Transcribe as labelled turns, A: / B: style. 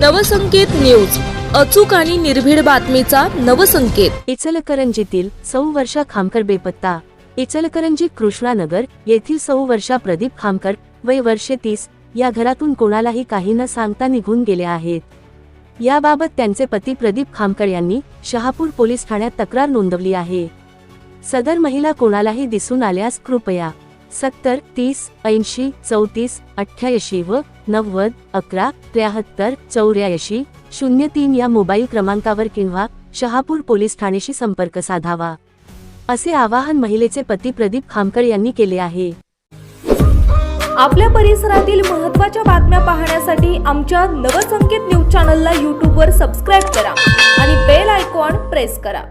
A: Navsanket news. अचूक आणि निर्भीड बातमीचा नवसंकेत.
B: इचलकरंजीतील सौ वर्षा खामकर बेपत्ता. इचलकरंजी कृष्णानगर येथील सौ वर्षा प्रदीप खामकर वय वर्षे तीस. या घरातून कोणालाही काही न सांगता निघून गेले आहेत. याबाबत त्यांचे पती प्रदीप खामकर यांनी शहापूर पोलीस ठाण्यात तक्रार नोंदवली आहे. सदर महिला कोणालाही दिसून आल्यास कृपया सत्तर तीस ऐंशी चौतीस अठ्ठ्याऐंशी व नव्वद अकरा त्र्याहत्तर चौऱ्याऐंशी शून्य तीन या मोबाईल क्रमांकावर किंवा शहापूर पोलीस ठाण्याशी संपर्क साधावा. असे आवाहन महिलेचे पती प्रदीप खामकर यांनी केले आहे.
C: आपल्या परिसरातील महत्त्वाच्या बातम्या पाहण्यासाठी आमच्या नवसंकेत न्यूज चॅनलला यूट्यूबवर सबस्क्राईब करा आणि बेल आयकॉन प्रेस करा.